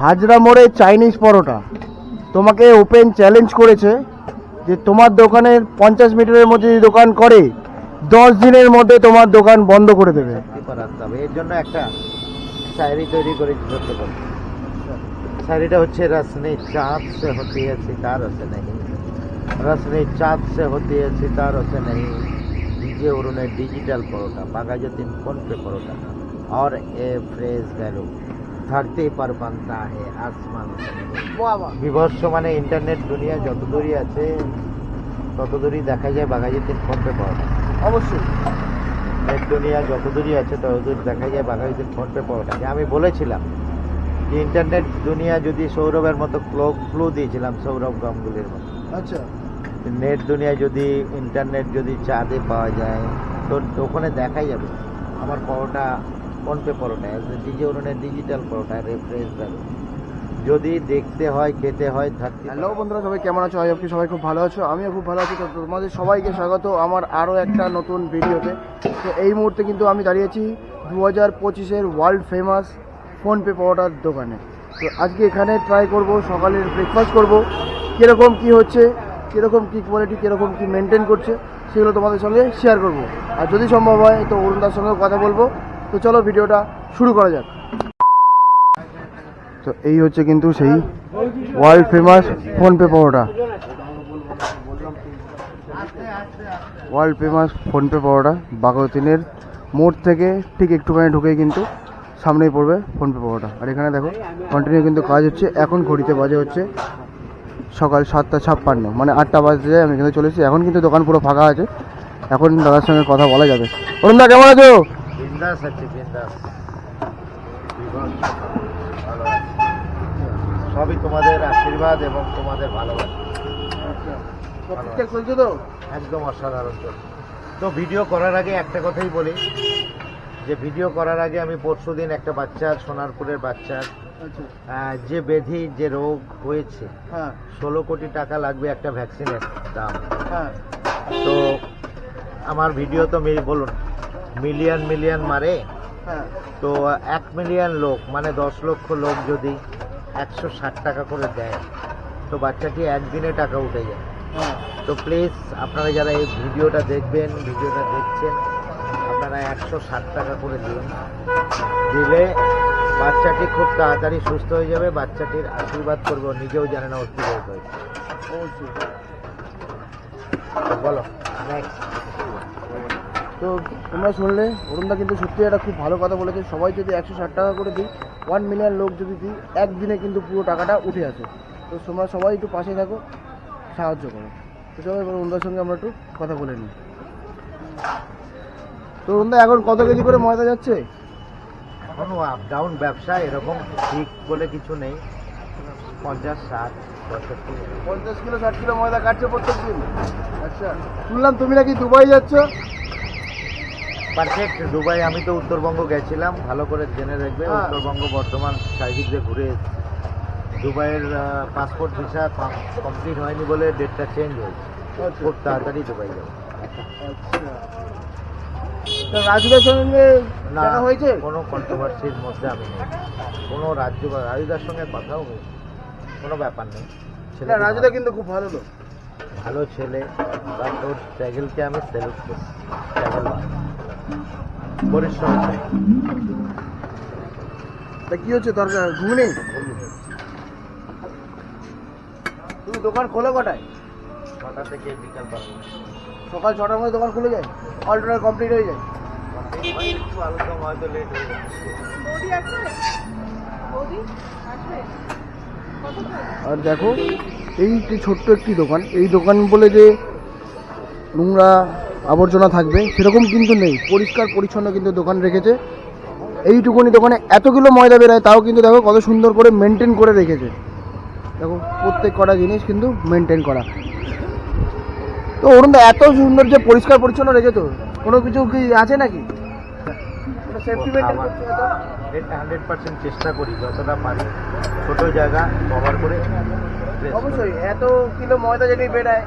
হাজরা মোড়ে চাইনিজ পরোটা তোমাকে open challenge করেছে যে তোমার দোকানের পঞ্চাশ মিটারের মধ্যে যদি দোকান করে দশ দিনের মধ্যে তোমার দোকান বন্ধ করে দেবে কি করাতে হবে এর জন্য একটা শায়রি তৈরি করেছি সত্য করে শায়রিটা হচ্ছে রসনে চাঁদ সে হতে है सितार से नहीं रसने चाँद से होती है सितारों से नहीं दीजिए और उन्हें डिजिटल परोटा बागाजो तीन फोन पे परोटा और ए फ्रेज गैलो ছাড়তেই পারবেন না হে আসমান। বিভৎস মানে ইন্টারনেট দুনিয়া যত দূরই আছে তত দূরই দেখা যায় বাঘাজিতে ফোনপে পাওয়া যায়। অবশ্যই। নেট দুনিয়া যত দূরই আছে তত দূর দেখা যায় বাঘাজিতে ফোনপে পাওয়া যায়। আমি বলেছিলাম যে ইন্টারনেট দুনিয়া যদি সৌরভের মতো ক্লো ক্লু দিয়েছিলাম সৌরভ গামগুলির মতো। আচ্ছা। নেট দুনিয়া যদি ইন্টারনেট যদি চাঁদে পাওয়া যায় তো ওখানে দেখাই যাবে। আমার পাওয়াটা ফোনপে পরোটা ডিজে ওরনের ডিজিটাল পরোটা রেফ্রেশ ভ্যালু যদি দেখতে হয় খেতে হয় থাকতে হ্যালো বন্ধুরা সবাই কেমন আছো? আই কি সবাই খুব ভালো আছো। আমিও খুব ভালো আছি। তো তোমাদের সবাইকে স্বাগত। আমার আরও একটা নতুন ভিডিওতে। তো এই মুহূর্তে কিন্তু আমি দাঁড়িয়েছি দু হাজার পঁচিশের ওয়ার্ল্ড ফেমাস ফোনপে পাওয়াটার দোকানে। তো আজকে এখানে ট্রাই করব সকালের ব্রেকফাস্ট করব। কীরকম কি হচ্ছে কীরকম কী কোয়ালিটি কীরকম কী মেনটেন করছে সেগুলো তোমাদের সঙ্গে শেয়ার করব। আর যদি সম্ভব হয় তো অরুণদার সঙ্গেও কথা বলব। তো চলো ভিডিওটা শুরু করা যাক। তো এই হচ্ছে কিন্তু সেই ওয়ার্ল্ড ফেমাস ফোনপে পরোটা ওয়ার্ল্ড ফেমাস ফোনপে পরোটা বাঘতিনের মোড় থেকে ঠিক একটুখানি ঢুকেই কিন্তু সামনেই পড়বে ফোনপে পরোটা আর এখানে দেখো কন্টিনিউ কিন্তু কাজ হচ্ছে, এখন ঘড়িতে বাজে হচ্ছে সকাল সাতটা ছাপ্পান্ন মানে আটটা বাজতে যায়, আমি এখানে চলেছি এখন কিন্তু দোকান পুরো ফাঁকা আছে, এখন দাদার সঙ্গে কথা বলা যাবে। অরুণদা কেমন আছো? বিন্দাস আছে বিন্দাস। সবই তোমাদের আশীর্বাদ এবং তোমাদের ভালোবাসা। চলছে তো? একদম অসাধারণ চলছে। তো ভিডিও করার আগে একটা কথাই বলি যে ভিডিও করার আগে আমি পরশুদিন একটা বাচ্চার সোনারপুরের বাচ্চার আচ্ছা। যে ব্যাধি যে রোগ হয়েছে হ্যাঁ। ষোলো কোটি টাকা লাগবে একটা ভ্যাকসিনের দাম। হ্যাঁ। তো আমার ভিডিও তো মি- বলুন। মিলিয়ন মিলিয়ন মারে? হ্যাঁ। তো এক মিলিয়ন লোক মানে দশ লক্ষ লোক যদি একশো ষাট টাকা করে দেয় তো বাচ্চাটি একদিনে টাকা উঠে যায়। হ্যাঁ। তো প্লিজ আপনারা যারা এই ভিডিওটা দেখবেন ভিডিওটা দেখছেন আপনারা একশো ষাট টাকা করে দিন। দিলে বাচ্চাটি খুব তাড়াতাড়ি সুস্থ হয়ে যাবে বাচ্চাটির আশীর্বাদ করবে নিজেও জানে না ওর কী হয়েছে বলো নেক্সট তো তোমরা শুনলে অরুণদা কিন্তু সত্যি একটা খুব ভালো কথা বলেছে। সবাই যদি একশো ষাট টাকা করে দিই ওয়ান মিলিয়ন লোক যদি দিই একদিনে কিন্তু পুরো টাকাটা উঠে আসে। তো তোমরা সবাই একটু পাশে থাকো সাহায্য করো। তো চলো এবার অরুণদার সঙ্গে আমরা একটু কথা বলে নিই। তো অরুণদা এখন কত কেজি করে ময়দা যাচ্ছে? এখনও আপ ডাউন ব্যবসা এরকম ঠিক বলে কিছু নেই। পঞ্চাশ ষাট পঁয়ষট্টি। পঞ্চাশ কিলো ষাট কিলো ময়দা কাটছে প্রত্যেক দিন আচ্ছা। শুনলাম তুমি নাকি দুবাই যাচ্ছ? পারফেক্ট দুবাই আমি তো উত্তরবঙ্গ গেছিলাম ভালো করে জেনে দেখবে হ্যাঁ। উত্তরবঙ্গ বর্ধমান চারিদিক দিয়ে ঘুরে এসেছি। দুবাইয়ের পাসপোর্ট ভিসা কমপ্লিট হয়নি বলে ডেটটা চেঞ্জ হয়েছে। আচ্ছা খুব তাড়াতাড়ি দুবাই যাব। আচ্ছা। রাজুদার সঙ্গে না হয়েছে? কোনো কন্ট্রোভার্সির মধ্যে আমি নেই। কোনো রাজ্য বা রাজুদার সঙ্গে কথাও হয়েছে। কোনো ব্যাপার নেই। না ছেলেটি রাজুদা কিন্তু খুব ভালো লোক। ভালো ছেলে বা তোর স্ট্রাগলকে আমি স্যালুট করি স্ট্রাগল পরিশ্রম চাই। তা কি হচ্ছে দরকার? ঘুমনি তুমি দোকান খোলো কটায়? ছটা থেকে বিকাল সকাল ছটার মধ্যে দোকান খুলে যায়? অল্টার কমপ্লিট হয়ে যায়? হয়তো লেট হয়ে আর দেখো এই যে ছোট্ট একটি দোকান এই দোকান বলে যে নোংরা আবর্জনা থাকবে সেরকম কিন্তু নেই। পরিষ্কার পরিচ্ছন্ন কিন্তু দোকান রেখেছে। এইটুকুনি দোকানে এতগুলো ময়দা বেরোয় তাও কিন্তু দেখো কত সুন্দর করে মেনটেন করে রেখেছে। দেখো প্রত্যেক কটা জিনিস কিন্তু মেনটেন করা। তো অরুণদা এত সুন্দর যে পরিষ্কার পরিচ্ছন্ন রেখেছো কোনো কিছু কি আছে নাকি? এত? হান্ড্রেড পার্সেন্ট চেষ্টা করি যতটা পারি। ছোট জায়গা কভার করে। অবশ্যই এত কিলো ময়দা যদি বেড়ায়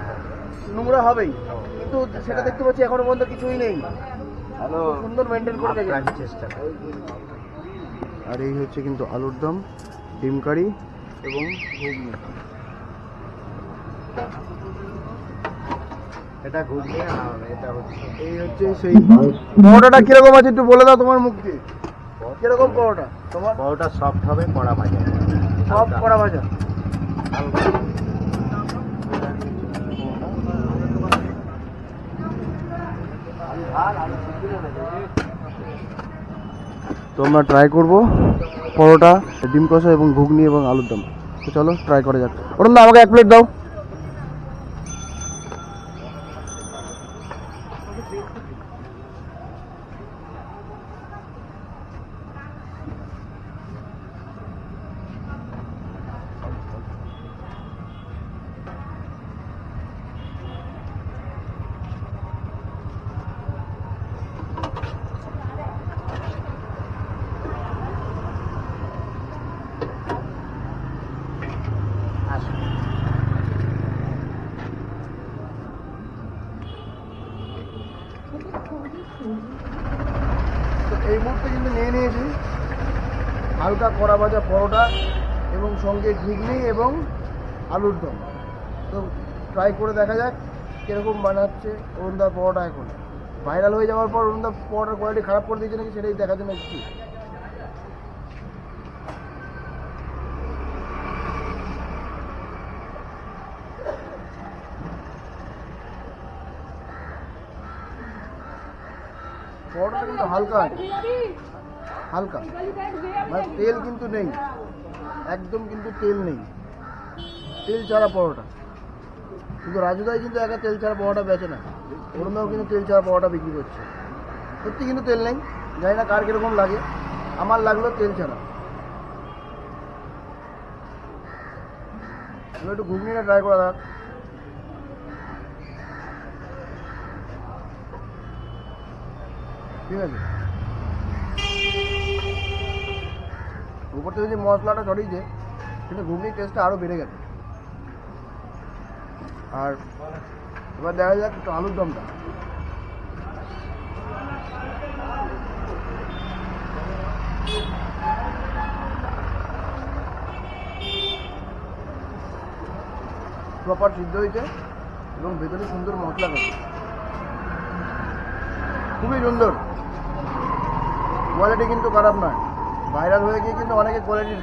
নোংরা হবেই। কিন্তু সেটা দেখতে পাচ্ছি এখনও পর্যন্ত কিছুই নেই। সুন্দর মেনটেন করে রেখেছে চেষ্টা আর এই হচ্ছে কিন্তু আলুর দম ডিম কারি এবং ঘুগনি। এটা ঘুগনি আর এটা হচ্ছে এই হচ্ছে সেই পরোটাটা কীরকম আছে একটু বলে দাও তোমার মুখ দিয়ে। কীরকম পরোটা? তোমার সফট হবে কড়া ভাজা। সব কড়া ভাজা। তো আমরা ট্রাই করব পরোটা, ডিম কষা এবং ঘুগনি এবং আলুর দম। তো চলো ট্রাই করা যাক। ওরম আমাকে এক প্লেট দাও আসুন। তো এই মুহূর্তে কিন্তু নিয়ে নিয়েছি হালকা কড়া ভাজা পরোটা এবং সঙ্গে ঘুগনি এবং আলুর দম। তো ট্রাই করে দেখা যাক কীরকম বানাচ্ছে অরুণদার পরোটা এখন। ভাইরাল হয়ে যাওয়ার পর অরুণদার পরোটার কোয়ালিটি খারাপ করে দিয়েছে নাকি সেটাই দেখার জন্য এসেছি। পরোটাটা কিন্তু হালকা আছে। হালকা। মানে তেল কিন্তু নেই। একদম কিন্তু তেল নেই। তেল ছাড়া পরোটা। কিন্তু রাজুদাই কিন্তু একা তেল ছাড়া পরোটা বেচে না। অরুণদাও কিন্তু তেল ছাড়া পরোটা বিক্রি করছে। সত্যি কিন্তু তেল নেই। জানি না কার কীরকম লাগে। আমার লাগল তেল ছাড়া। এবার একটু ঘুগনিটা ট্রাই করা যাক ঠিক আছে? উপর থেকে যে মশলাটা ছড়িয়েছে সেটা ঘুগনির টেস্টটা আরও বেড়ে গেছে। আর এবার দেখা যাক একটু আলুর দমটা। প্রপার সিদ্ধ হয়েছে এবং ভেতরে সুন্দর মশলা গেছে। খুবই সুন্দর। কোয়ালিটি কিন্তু খারাপ নয়। ভাইরাল হয়ে গিয়ে কিন্তু অনেকে কোয়ালিটি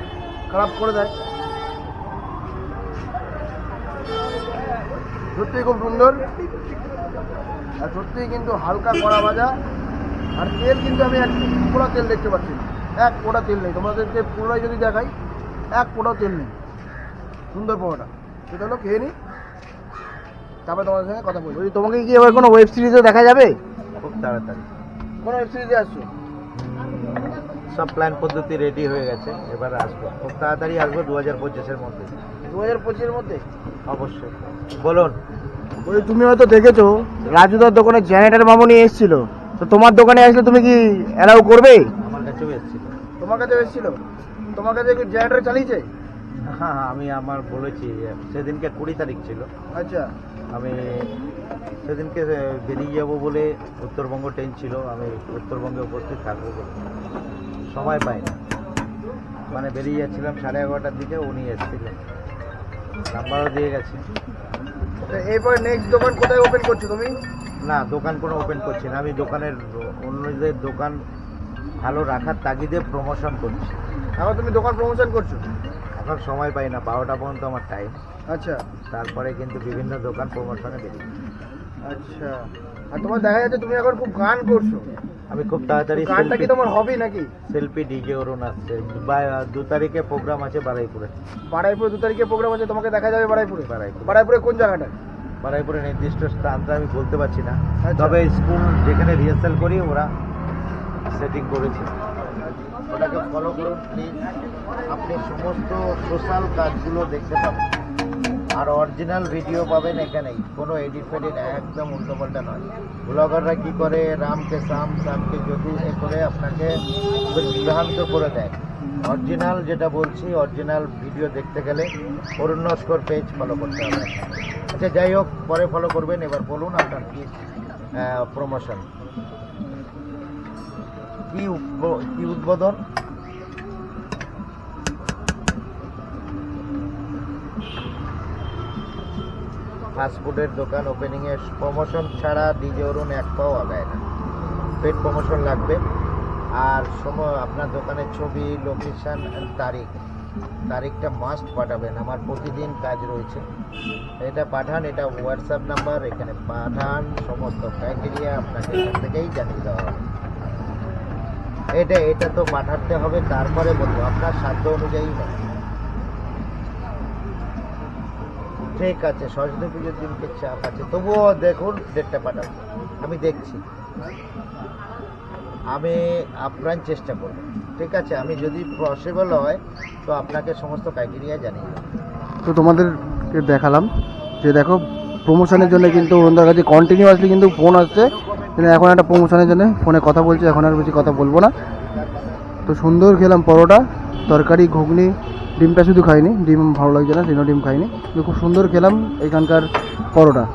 খারাপ করে দেয়। সত্যিই খুব সুন্দর। আর সত্যিই কিন্তু হালকা কড়া ভাজা। আর তেল কিন্তু আমি এক পোড়া তেল দেখতে পাচ্ছি এক পোড়া তেল নেই। তোমাদেরকে পুরোটাই যদি দেখাই এক পোড়াও তেল নেই। সুন্দর পোড়াটা সেটা হলো খেয়ে নি। তারপরে তোমাদের সঙ্গে কথা বলছি, তোমাকে কি এবার কোনো ওয়েব সিরিজে দেখা যাবে? খুব তাড়াতাড়ি। কোনো ওয়েব সিরিজে আসছো? সব প্ল্যান পদ্ধতি রেডি হয়ে গেছে এবার আসব। খুব তাড়াতাড়ি আসব দু হাজার পঁচিশের মধ্যে। দু হাজার পঁচিশের মধ্যে? অবশ্যই। বলুন। বলছি তুমি হয়তো দেখেছ রাজুদার দোকানে জেনারেটার মামুনি এসেছিল। তো তোমার দোকানে আসলে তুমি কি অ্যালাউ করবে? আমার কাছেও এসেছিল। তোমার কাছে এসেছিল? তোমার কাছে কি জেনারেটর চালিয়েছে? হ্যাঁ হ্যাঁ, আমি আমার বলেছি সেদিনকে কুড়ি তারিখ ছিল। আচ্ছা। আমি সেদিনকে বেরিয়ে যাব বলে উত্তরবঙ্গ ট্রেন ছিল আমি উত্তরবঙ্গে উপস্থিত থাকব সময় পাই না। মানে বেরিয়ে যাচ্ছিলাম সাড়ে এগারোটার দিকে উনি এসেছিলেন নাম্বারও দিয়ে গেছে। এরপর নেক্সট দোকান কোথায় ওপেন করছ তুমি? না দোকান কোনো ওপেন করছি না। আমি দোকানের অন্যদের দোকান ভালো রাখার তাগিদে প্রমোশন করছি। এখন তুমি দোকান প্রমোশন করছ? এখন সময় পাই না বারোটা পর্যন্ত আমার টাইম আচ্ছা। তারপরে কিন্তু বিভিন্ন দোকান প্রমোশনে বেরিয়ে আচ্ছা। আর তোমার দেখা যাচ্ছে তুমি এখন খুব গান করছ। আমি খুব তাড়াতাড়ি গানটা কি তোমার হবি নাকি? সেলফি ডিজে অরুণ আসছে। দু তারিখে প্রোগ্রাম আছে বারাইপুরে। বাড়াইপুরে দু তারিখে প্রোগ্রাম আছে তোমাকে দেখা যাবে বাড়াইপুরে বারাইপুরে। বাড়াইপুরে কোন জায়গাটা? বারাইপুরে নির্দিষ্ট স্থানটা আমি বলতে পারছি না। আচ্ছা। তবে স্কুল যেখানে রিহার্সাল করি ওরা সেটিং করেছে। ওটাকে ফলো করুন প্লিজ আপনি সমস্ত সোশ্যাল কাজগুলো দেখতে পাবেন। আর অরিজিনাল ভিডিও পাবেন এখানেই। কোনো এডিট ফেডিট একদম উল্টোপাল্টা নয়। ব্লগাররা কি করে? রামকে সাম, সামকে যদু এ করে আপনাকে বিভ্রান্ত করে দেয়। অরিজিনাল যেটা বলছি অরিজিনাল ভিডিও দেখতে গেলে অরুণ নস্কর পেজ ফলো করতে হবে। আচ্ছা যাই হোক, পরে ফলো করবেন। এবার বলুন আপনার কি প্রমোশন কি উদ্বোধন? ফাস্টফুডের দোকান ওপেনিংয়ে প্রমোশন ছাড়া ডিজে অরুণ এক পাও আগায় না। পেড প্রমোশন লাগবে। আর সময় আপনার দোকানের ছবি, লোকেশন, তারিখ। তারিখটা মাস্ট পাঠাবেন। আমার প্রতিদিন কাজ রয়েছে। এটা পাঠান, এটা হোয়াটসঅ্যাপ নাম্বার এখানে পাঠান, সমস্ত ক্রাইটেরিয়া আপনাকে এখান থেকেই জানিয়ে দেওয়া হবে। এটা এটা তো পাঠাতে হবে, তারপরে বলব, আপনার সাধ্য অনুযায়ী হবে। ঠিক আছে, সরস্বতী পুজোর দিনকে চাপ আছে। তবুও দেখুন ডেটটা পাঠাবো। আমি দেখছি। আমি আপ্রাণ চেষ্টা করব। ঠিক আছে, আমি যদি পসিবল হয়, তো আপনাকে সমস্ত ক্রাইটেরিয়া জানিয়ে তো তোমাদেরকে দেখালাম যে দেখো প্রমোশনের জন্য কিন্তু অরুণদার কাছে কন্টিনিউয়াসলি কিন্তু ফোন আসছে। এখন একটা প্রমোশনের জন্য ফোনে কথা বলছি, এখন আর বেশি কথা বলব না। তো সুন্দর খেলাম পরোটা, তরকারি, ঘুগনি ডিমটা শুধু খাইনি, ডিম ভালো লাগছে না, সেজন্য ডিম খাইনি। খুব সুন্দর খেলাম এখানকার পরোটা।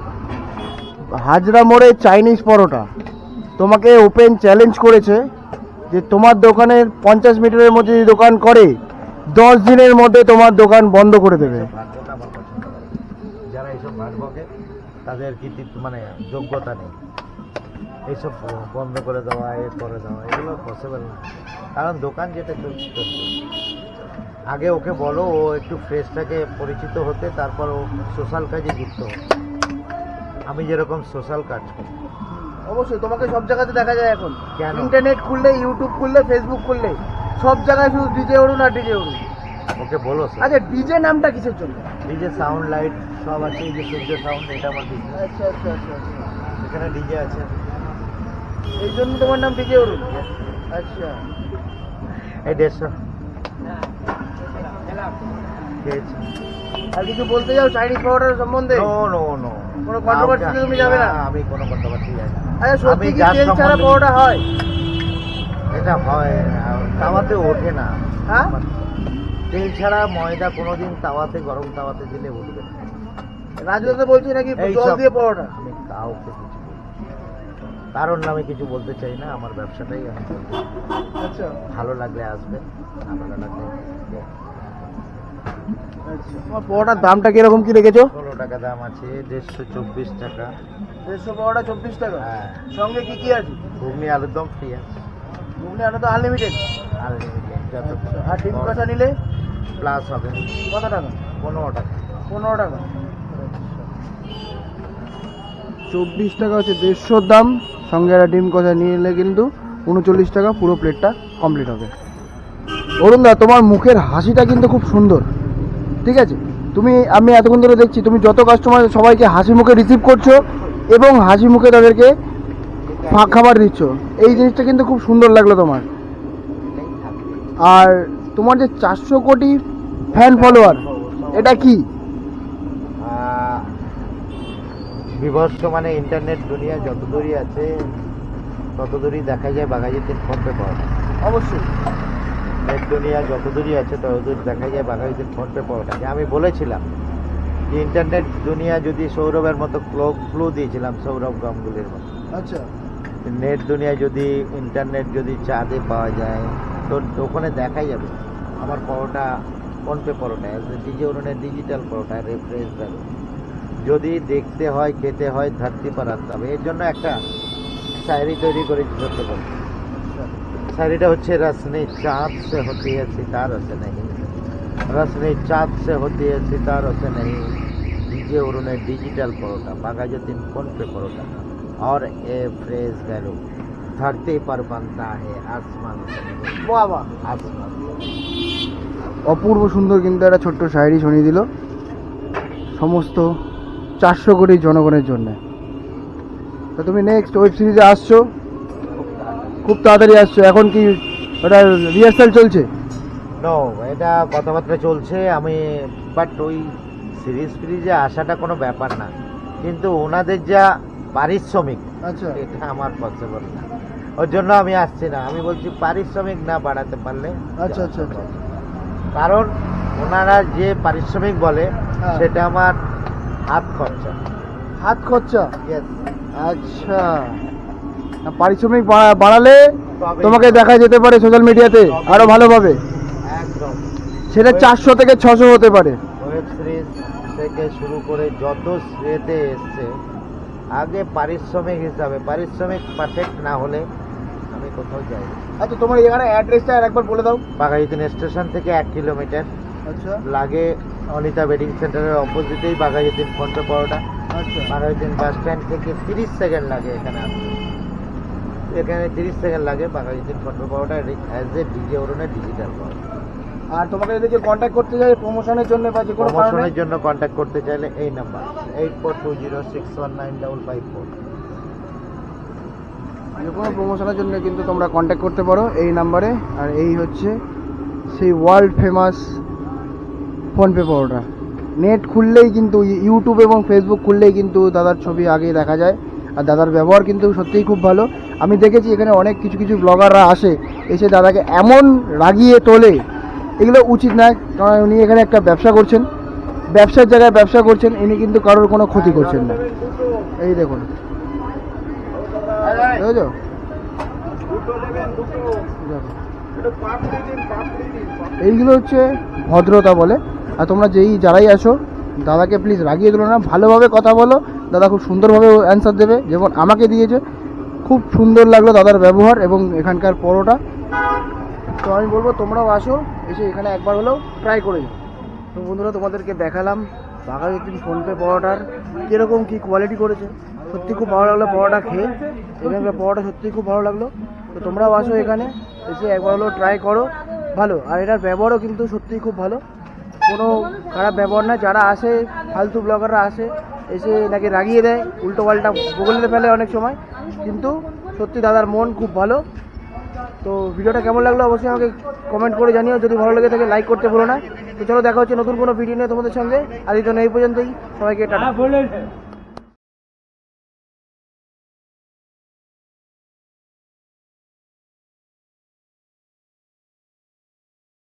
হাজরা মোড়ে চাইনিজ পরোটা। তোমাকে ওপেন চ্যালেঞ্জ করেছে যে তোমার দোকানের পঞ্চাশ মিটারের মধ্যে যদি দোকান করে, দশ দিনের মধ্যে তোমার দোকান বন্ধ করে দেবে। যারা এইসব তাদের মানে যোগ্যতা নেই। এইসব বন্ধ করে দেওয়া এ করে দেওয়া, এগুলো পসিবল না। কারণ দোকান যেটা আগে ওকে বলো ও একটু ফ্রেশ ফ্রেশটাকে পরিচিত হতে তারপর ও সোশ্যাল কাজে যুক্ত আমি যেরকম সোশ্যাল কাজ করি। অবশ্যই তোমাকে সব জায়গাতে দেখা যায় এখন। কেন? ইন্টারনেট খুললে ইউটিউব খুললে ফেসবুক খুললে সব জায়গায় শুধু ডিজে উড়ুন আর ডিজে উড়ুন ওকে বলো আচ্ছা ডিজে নামটা কিসের জন্য? ডিজে সাউন্ড লাইট সব আছে এই যে সূর্য সাউন্ড এটা আমার বিজনেস আচ্ছা আচ্ছা আচ্ছা আচ্ছা। এখানে ডিজে আছে। এই জন্য তোমার নাম ডিজে উড়ুন আচ্ছা। এই দেড়শো। খেয়েছি। আর কিছু বলতে যাও চাইনিজ পাউডার সম্বন্ধে? নো নো নো কোনো controversy তুমি যাবে না? আমি কোনো কন্ট্রোভার্সি যাই না। আচ্ছা সত্যি কি তেল ছাড়া পাউডার হয়? এটা হয় তাওয়াতে ওঠে না। হ্যাঁ? তেল ছাড়া ময়দা কোনোদিন তাওয়াতে গরম তাওয়াতে দিলে উঠবে না। বলছি নাকি জল দিয়ে পাউডার আমি কাউকে কিছু নামে কিছু বলতে চাই না আমার ব্যবসাটাই আচ্ছা। ভালো লাগলে আসবে না ভালো লাগলে তোমার দামটা কীরকম কি রেখেছো? ষোলো টাকা দাম আছে দেড়শো চব্বিশ টাকা। দেড়শো চব্বিশ টাকা? হ্যাঁ। সঙ্গে কি কি আছে? ঘুগনি আলুর দম ফ্রি আছে। ঘুগনি তো আনলিমিটেড আনলিমিটেড যত আর ডিম কষা নিলে? প্লাস হবে। কত টাকা? পনেরো টাকা। পনেরো টাকা। চব্বিশ টাকা হচ্ছে দেড়শোর দাম। সঙ্গে একটা ডিম কষা নিয়ে এলে কিন্তু উনচল্লিশ টাকা পুরো প্লেটটা কমপ্লিট হবে। অরুণদা তোমার মুখের হাসিটা কিন্তু খুব সুন্দর। ঠিক আছে? তুমি আমি এতক্ষণ ধরে দেখছি তুমি যত কাস্টমার সবাইকে হাসি মুখে রিসিভ করছ এবং হাসি মুখে তাদেরকে ফাঁক খাবার দিচ্ছ। এই জিনিসটা কিন্তু খুব সুন্দর লাগল তোমার। আর তোমার যে চারশো কোটি ফ্যান ফলোয়ার এটা কি? বিভৎস মানে ইন্টারনেট দুনিয়া যত দূরই আছে তত দূরই দেখা যায় বাঘাজিতের ফোনপে পাওয়া যায়। অবশ্যই। দুনিয়া যত দূরই আছে তত দূর দেখা যায় বাঘাজিতের ফোনপে পাওয়া যায় আমি বলেছিলাম যে ইন্টারনেট দুনিয়া যদি সৌরভের মতো ক্লো ক্লু দিয়েছিলাম সৌরভ গাঙ্গুলির মতো। আচ্ছা। নেট দুনিয়ায় যদি ইন্টারনেট যদি চাঁদে পাওয়া যায় তো ওখানে দেখাই যাবে। আমার পরোটা ফোনপে পরোটা ডিজে উনুনের ডিজিটাল পরোটা রেফ্রেশ ভ্যালু যদি দেখতে হয় খেতে হয় ধরতি আসতে হবে এর জন্য একটা শায়রি তৈরি করেছি ছোট্ট করে শায়রিটা হচ্ছে রসনে চাঁদ সে হতি है सितारों से नहीं रसने चाँद से होती है सितारों से नहीं डीजे उन्होंने डिजिटल परोटा बागाजुद्दीन फोन पे परोटा और ए फ्रेश वैल्यू धरती पर बनता है आसमान से नहीं, বাবা आसमान से। অপূর্ব সুন্দর কিন্তু একটা ছোট্ট শায়রি শুনিয়ে দিল সমস্ত চারশো কোটি জনগণের জন্য তো তুমি নেক্সট ওয়েব সিরিজে আসছো খুব তাড়াতাড়ি আসছো। এখন কি ওটা রিহার্সাল চলছে? নো এটা কথাবার্তা চলছে। আমি বাট ওই সিরিজ ফিরিজে আসাটা কোনো ব্যাপার না। কিন্তু ওনাদের যা পারিশ্রমিক আচ্ছা। এটা আমার পসিবল না। ওর জন্য আমি আসছি না। আমি বলছি পারিশ্রমিক না বাড়াতে পারলে আচ্ছা, আচ্ছা, আচ্ছা। কারণ ওনারা যে পারিশ্রমিক বলে হ্যাঁ। সেটা আমার হাত খরচা। হাত খরচা? আচ্ছা। পারিশ্রমিক বাড়া- বাড়ালে তোমাকে দেখা যেতে পারে সোশ্যাল মিডিয়াতে আরও ভালোভাবে। একদম। সেটা চারশো থেকে ছশো হতে পারে। ওয়েব সিরিজ থেকে শুরু করে যত শ্রেতে এসছে আগে পারিশ্রমিক হিসাবে পারিশ্রমিক পারফেক্ট না হলে আমি কোথাও যাই আচ্ছা তোমার এখানে অ্যাড্রেসটা একবার বলে দাও। বাঘাযতীন স্টেশন থেকে এক কিলোমিটার আচ্ছা। লাগে অনিতা ওয়েডিং সেন্টারের অপোজিটেই বাঘাযতীন ফোনপে পাওয়াটা আচ্ছা। বাঘাযতীন বাস স্ট্যান্ড থেকে তিরিশ সেকেন্ড লাগে এখানে আসতে। এখানে তিরিশ সেকেন্ড লাগে বাঘাযতীন ফোনপে পাওয়াটা অ্যাজ এ ডিজে ওরনের ডিজিটাল পাওয়া আর তোমাকে যদি কেউ কন্ট্যাক্ট করতে চাই প্রমোশনের জন্য বা যে কোনো প্রমোশনের জন্য কন্ট্যাক্ট করতে চাইলে এই number eight four two zero six one nine double five four যে কোনো প্রমোশনের জন্য কিন্তু তোমরা কন্ট্যাক্ট করতে পারো এই নাম্বারে আর এই হচ্ছে সেই ওয়ার্ল্ড ফেমাস ফোনপে পাওয়াটা নেট খুললেই কিন্তু ইউটিউব এবং ফেসবুক খুললেই কিন্তু দাদার ছবি আগে দেখা যায়। আর দাদার ব্যবহার কিন্তু সত্যিই খুব ভালো। আমি দেখেছি এখানে অনেক কিছু কিছু ব্লগাররা আসে, এসে দাদাকে এমন রাগিয়ে তোলে। এগুলো উচিত নয়, কারণ উনি এখানে একটা ব্যবসা করছেন। ব্যবসার জায়গায় ব্যবসা করছেন, ইনি কিন্তু কারোর কোনো ক্ষতি করছেন না। এই দেখুন। এইগুলো হচ্ছে ভদ্রতা বলে। আর তোমরা যেই যারাই আসো দাদাকে প্লিজ রাগিয়ে দিলো না, ভালোভাবে কথা বলো। দাদা খুব সুন্দরভাবে অ্যান্সার দেবে, যেমন আমাকে দিয়েছে। খুব সুন্দর লাগল দাদার ব্যবহার এবং এখানকার পরোটা। তো আমি বলব, তোমরাও আসো, এসে এখানে একবার হলেও ট্রাই করে যাও। তো বন্ধুরা, তোমাদেরকে দেখালাম বাঘাযতীন ফোনপে পরোটার কীরকম কী কোয়ালিটি করেছে। সত্যি খুব ভালো লাগল পরোটা খেয়ে। এখানকার পরোটা সত্যি খুব ভালো লাগল। তো তোমরাও আসো এখানে, এসে একবার হলেও ট্রাই করো। ভালো, আর এটার ব্যবহারও কিন্তু সত্যিই খুব ভালো। কোনো খারাপ ব্যবহার না। যারা আসে, ফালতু ব্লগাররা আসে এসে নাকি রাগিয়ে দেয়, উল্টো পাল্টা বগলে ফেলে অনেক সময়। কিন্তু সত্যি দাদার মন খুব ভালো। তো ভিডিওটা কেমন লাগল অবশ্যই আমাকে কমেন্ট করে জানিও। যদি ভালো লেগে থাকে লাইক করতে ভুলো না। তো চলো দেখা হচ্ছে নতুন কোনো ভিডিও নিয়ে তোমাদের সঙ্গে। আজ এই পর্যন্তই। সবাইকে টাটা।